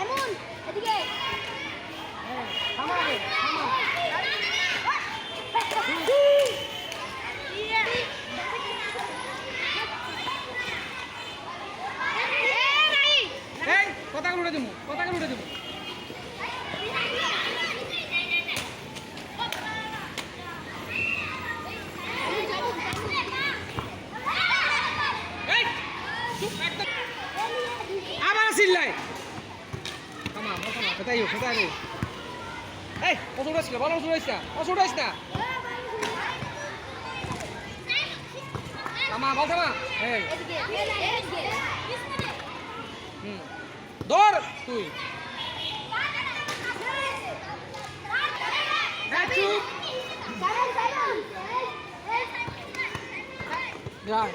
Diamond এদিকে। পতাকা উঠে দেবো পতাকা উঠে দেবো। আবার থামা কোথায় কোথায় যাও এই কত উঠেছিল বলো কত উঠেছিল কত উঠেছ না। থামা, বল থামা। এই। হুম। ধর তুই। এই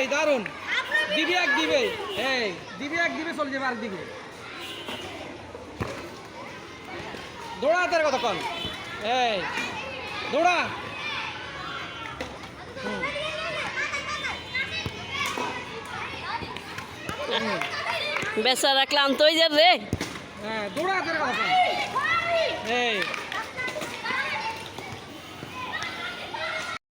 এই দারুণ দিবি এক দিবে। এই দিবি এক দিবে চলে যাবে আরেকদিকে। দৌড়া তার কথা কন। এই দৌড়া। বেচারা ক্লান্ত হয়ে যাবে রে। হ্যাঁ দৌড়া তার কথা কন। এই।